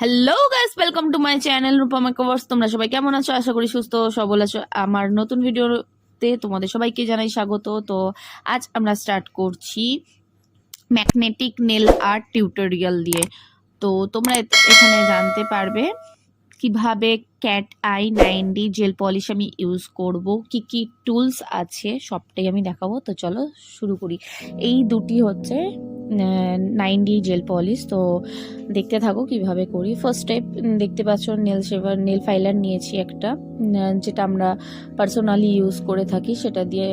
Hello guys welcome to my channel Rupama covers তোমরা সবাই কেমন আছো? আশা করি সুস্থ সবল আছো। আমার নতুন ভিডিওতে তোমাদের সবাইকে জানাই স্বাগত। তো আজ আমরা স্টার্ট করছি ম্যাগনেটিক নেল আর্ট টিউটোরিয়াল দিয়ে। তো তোমরা এখানে জানতে পারবে কীভাবে cat eye nine D gel polish আমি ইউজ করব, কি কি টুলস আছে, সবটাই আমি দেখাবো। তো চলো শুরু করি। এই দুটি হচ্ছে নাইন ডি জেল পলিশ, তো দেখতে থাকো কীভাবে করি। ফার্স্ট স্টেপ দেখতে পাচ্ছ নেল শেভার নেল ফাইলার নিয়েছি একটা যেটা আমরা পার্সোনালি ইউজ করে থাকি, সেটা দিয়ে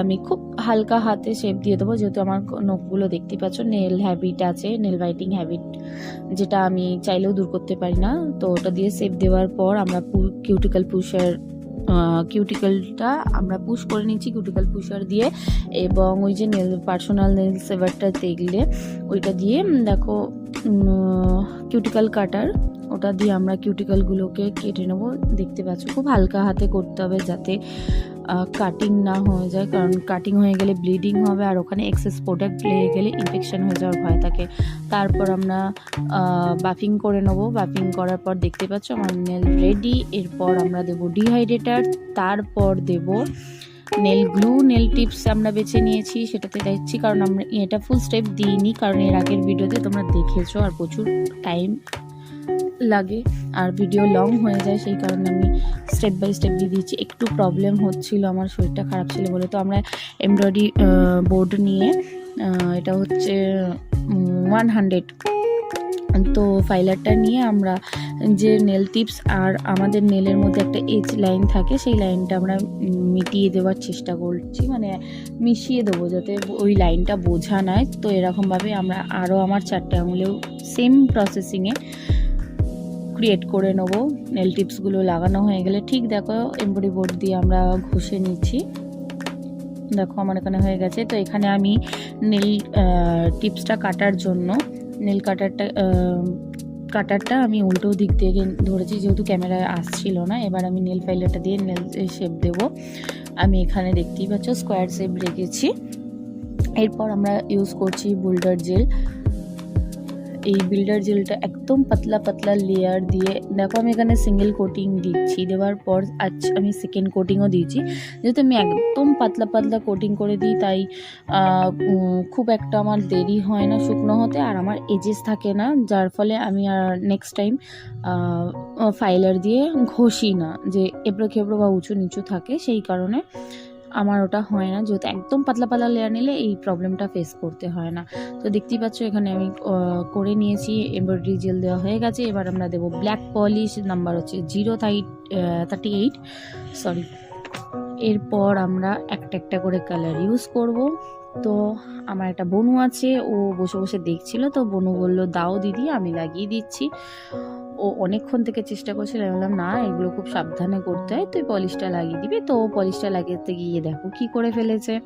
আমি খুব হালকা হাতে শেপ দিয়ে দেবো। যেহেতু আমার নখগুলো দেখতে পাচ্ছ নেল হ্যাবিট আছে নেল বাইটিং হ্যাবিট যেটা আমি চাইলেও দূর করতে পারি না। তো ওটা দিয়ে শেপ দেওয়ার পর আমরা কিউটিক্যাল পুষার কিউটিক্যালটা আমরা পুশ করে নিচ্ছি কিউটিক্যাল পুশার দিয়ে এবং ওই যে নেল পার্সোনাল নেল সেভারটা দেখলে ওইটা দিয়ে দেখো কিউটিক্যাল কাটার ওটা দিয়ে আমরা কিউটিক্যালগুলোকে কেটে নেব। দেখতে পাচ্ছ, খুব হালকা হাতে করতে হবে যাতে কাটিং না হয়ে যায়। কারণ কাটিং হয়ে গেলে ব্লিডিং হবে আর ওখানে এক্সেস প্রোডাক্ট লেগে গেলে ইনফেকশন হয়ে যাওয়ার ভয় থাকে। তারপর আমরা বাফিং করে নেব। বাফিং করার পর দেখতে পাচ্ছ, আমার নেল রেডি এরপর আমরা দেবো ডিহাইড্রেটার তারপর দেব নেল গ্লু নেল টিপস আমরা বেছে নিয়েছি, সেটাতে দেখছি কারণ আমরা এটা ফুল স্টেপ দিইনি, কারণ এর আগের ভিডিওতে তোমরা দেখেছ আর প্রচুর টাইম লাগে আর ভিডিও লং হয়ে যায়, সেই কারণে আমি স্টেপ বাই স্টেপ দিয়ে দিয়েছি। একটু প্রবলেম হচ্ছিল, আমার শরীরটা খারাপ ছিল বলে। তো আমরা এমব্রয়ডারি বোর্ড নিয়ে এটা হচ্ছে ওয়ান হান্ড্রেড তো ফাইলারটা নিয়ে আমরা যে নেল টিপস আর আমাদের নেলের মধ্যে একটা এজ লাইন থাকে, সেই লাইনটা আমরা মিটিয়ে দেওয়ার চেষ্টা করছি। মানে মিশিয়ে দেবো যাতে ওই লাইনটা বোঝা নয়। তো এরকমভাবে আমরা আরও আমার চারটে আঙুলেও সেম প্রসেসিংয়ে ক্রিয়েট করে নেব। নেল টিপসগুলো লাগানো হয়ে গেলে ঠিক দেখো এমব্রয়ডারি বোর্ড দিয়ে আমরা ঘষে নিচ্ছি। দেখো আমার এখানে হয়ে গেছে। তো এখানে আমি নেল টিপসটা কাটার জন্য নেল কাটারটা কাটারটা আমি উল্টো দিক থেকে ধরেছি, যেহেতু ক্যামেরায় আসছিল না, এবার আমি নেল ফাইলারটা দিয়ে নেল শেপ দেব। আমি এখানে দেখতেই পাচ্ছ স্কোয়ার শেপ রেখেছি। এরপর আমরা ইউজ করছি বুল্ডার জেল এই বিল্ডার জেলটা একদম পাতলা পাতলা লেয়ার দিয়ে, দেখো আমি এখানে সিঙ্গেল কোটিং দিচ্ছি, দেওয়ার পর আজ আমি সেকেন্ড কোটিংও দিয়েছি। যেহেতু আমি একদম পাতলা পাতলা কোটিং করে দিই, তাই খুব একটা আমার দেরি হয় না শুকনো হতে, আর আমার এজেস থাকে না, যার ফলে আমি আর নেক্সট টাইম ফাইলার দিয়ে ঘষি না, যে এবড়ো খেবড়ো বা উঁচু নিচু থাকে, সেই কারণে আমার ওটা হয় না। যেহেতু একদম পাতলা পাতলা লেয়ার নিলে এই প্রবলেমটা ফেস করতে হয় না। তো দেখতেই পাচ্ছ, এখানে আমি করে নিয়েছি। এমব্রয়ডারি জেল দেওয়া হয়ে গেছে। এবার আমরা দেবো ব্ল্যাক পলিশ নাম্বার হচ্ছে জিরো থার্টি এইট সরি এরপর আমরা একটা একটা করে কালার ইউজ করব। তো আমার একটা বনু আছে, ও বসে বসে দেখছিল, তো বনু বলল, দাও দিদি, আমি লাগিয়ে দিচ্ছি। ও অনেকক্ষণ থেকে চেষ্টা করছিল, আমি বললাম, না, এগুলো খুব সাবধানে করতে হয়, তুই পলিশটা লাগিয়ে দিবি। তো ও পলিশটা লাগাতে গিয়ে দেখো কি করে ফেলেছে।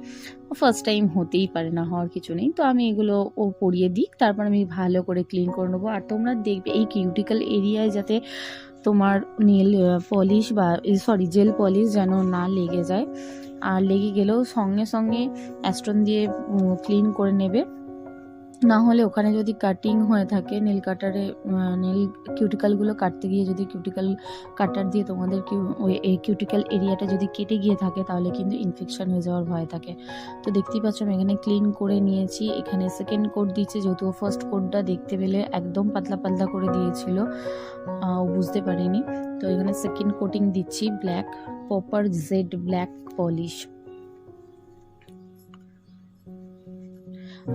ফার্স্ট টাইম হতেই পারে না, হওয়ার কিছু নেই। তো আমি এগুলো ও পরিয়ে দিক, তারপর আমি ভালো করে ক্লিন করে নেব। আর তোমরা দেখবে, এই কিউটিক্যাল এরিয়ায় যাতে তোমার নীল পলিশ বা সরি জেল পলিশ যেন না লেগে যায়। আর লেগে গেলেও সঙ্গে সঙ্গে অ্যাস্ট্রন দিয়ে ক্লিন করে নেবে। না হলে ওখানে যদি কাটিং হয়ে থাকে নেল কাটারে নেল কিউটিক্যালগুলো কাটতে গিয়ে যদি কিউটিক্যাল কাটার দিয়ে তোমাদের ওই, এই কিউটিক্যাল এরিয়াটা যদি কেটে গিয়ে থাকে, তাহলে কিন্তু ইনফেকশান হয়ে যাওয়ার ভয় থাকে। তো দেখতেই পাচ্ছ আমি এখানে ক্লিন করে নিয়েছি। এখানে সেকেন্ড কোট দিচ্ছে যেহেতু ফার্স্ট কোটটা দেখতে পেলে একদম পাতলা পাতলা করে দিয়েছিল। ও বুঝতে পারিনি। তো এখানে সেকেন্ড কোটিং দিচ্ছি black popper jade black polish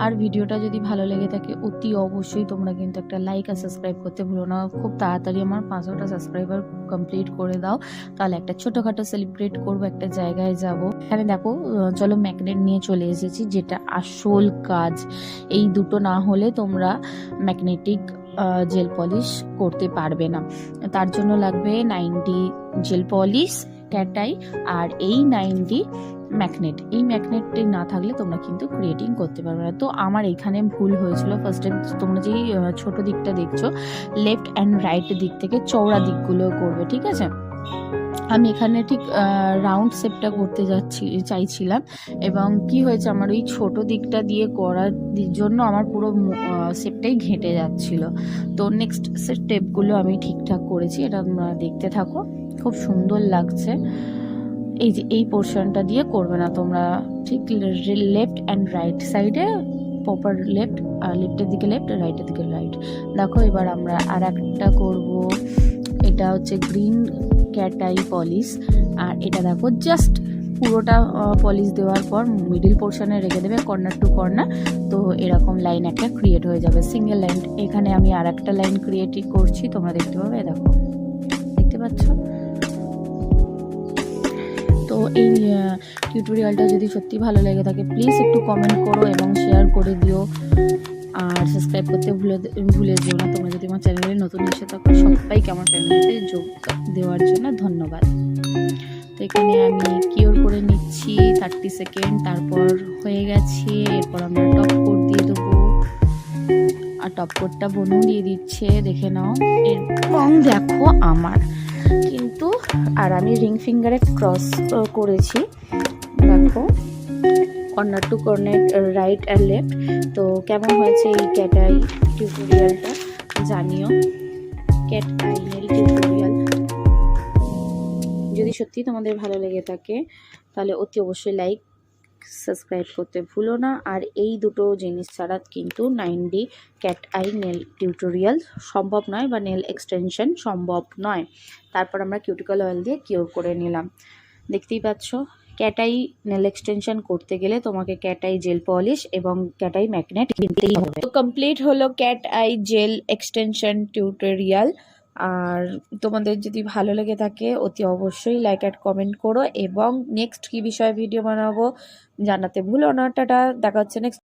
আর ভিডিওটা যদি ভালো লেগে থাকে, অতি অবশ্যই তোমরা কিন্তু একটা লাইক আর সাবস্ক্রাইব করতে ভুলো না। খুব তাড়াতাড়ি আমার পাঁচশোটা সাবস্ক্রাইবার কমপ্লিট করে দাও। তাহলে একটা ছোটোখাটো সেলিব্রেট করব, একটা জায়গায় যাব। এখানে দেখো চলো ম্যাগনেট নিয়ে চলে এসেছি, যেটা আসল কাজ। এই দুটো না হলে তোমরা ম্যাগনেটিক জেল পলিশ করতে পারবে না। তার জন্য লাগবে ninety gel polish cat eye আর এই নাইনটি ম্যাগনেট এই ম্যাগনেটটি না থাকলে তোমরা কিন্তু ক্রিয়েটিং করতে পারবে না। তো আমার এখানে ভুল হয়েছিল। ফার্স্টে তোমরা যেই ছোট দিকটা দেখছ লেফট অ্যান্ড রাইট দিক থেকে চওড়া দিকগুলো করবে, ঠিক আছে? আমি এখানে ঠিক রাউন্ড শেপটা করতে যাচ্ছি, চাইছিলাম। এবং কি হয়েছে? আমার ওই ছোট দিকটা দিয়ে করার জন্য আমার পুরো শেপটাই ঘেঁটে যাচ্ছিল। তো নেক্সট স্টেপগুলো আমি ঠিকঠাক করেছি। এটা দেখতে থাকো। খুব সুন্দর লাগছে। এই যে, এই পোর্শনটা দিয়ে করবে না তোমরা। ঠিক লেফট অ্যান্ড রাইট সাইডে প্রপার লেফট আর লেফটের দিকে লেফট রাইটের দিকে রাইট দেখো, এবার আমরা আর একটা করব। এটা হচ্ছে গ্রিন ক্যাটাই পলিশ আর এটা দেখো জাস্ট পুরোটা পলিশ দেওয়ার পর মিডিল পোর্শনে রেখে দেবে কর্নার টু কর্নার তো এরকম লাইন একটা ক্রিয়েট হয়ে যাবে সিঙ্গেল লাইন এখানে আমি আর একটা লাইন ক্রিয়েট করছি, তোমরা দেখতে পাবে, দেখো। দেখতে পাচ্ছ? তো এই টিউটোরিয়ালটা যদি সত্যি ভালো লেগে থাকে প্লিজ একটু কমেন্ট করো এবং শেয়ার করে দিও। আর সাবস্ক্রাইব করতে ভুলে ভুলে যেও না। তোমরা যদি আমার চ্যানেলে নতুন এসে থাকো, সবাইকে আমার ফ্যামিলিতে যোগ দেওয়ার জন্য ধন্যবাদ। তো এখানে আমি কিওর করে নিচ্ছি থার্টি সেকেন্ড তারপর হয়ে গেছে। এরপর আমরা টপ কোট দিয়ে দেবো। আর টপ কোটটা বনু দিয়ে দিচ্ছে, দেখে নাও। এবং দেখো আমার কিন্তু, আর আমি রিং ফিঙ্গারে ক্রস করেছি। দেখো corner to corner right and left তো কেমন হয়েছে এই ক্যাট আই টিউটোরিয়ালটা জানিও। ক্যাট আইনের টিউটোরিয়াল যদি সত্যি তোমাদের ভালো লেগে থাকে, তাহলে অতি অবশ্যই লাইক সাবস্ক্রাইব করতে ভুলো না। আর এই দুটো জিনিস ছাড়া কিন্তু nine D cat eye nail tutorial সম্ভব নয় বা নেল এক্সটেনশন সম্ভব নয়। তারপর আমরা কিউটিক্যাল অয়েল দিয়ে কিওর করে নিলাম। দেখতেই পাচ্ছ ক্যাটাই নেল এক্সটেনশন করতে গেলে তোমাকে ক্যাটাই জেল পলিশ এবং ক্যাটাই ম্যাগনেট কিনতেই হবে। তো কমপ্লিট হলো cat eye gel extension tutorial. আর তোমাদের যদি ভালো লেগে থাকে, অতি অবশ্যই লাইক অ্যাড কমেন্ট করো এবং নেক্সট কী বিষয়ে ভিডিও বানাবো জানাতে ভুলো না। টাটা, দেখা হচ্ছে নেক্সট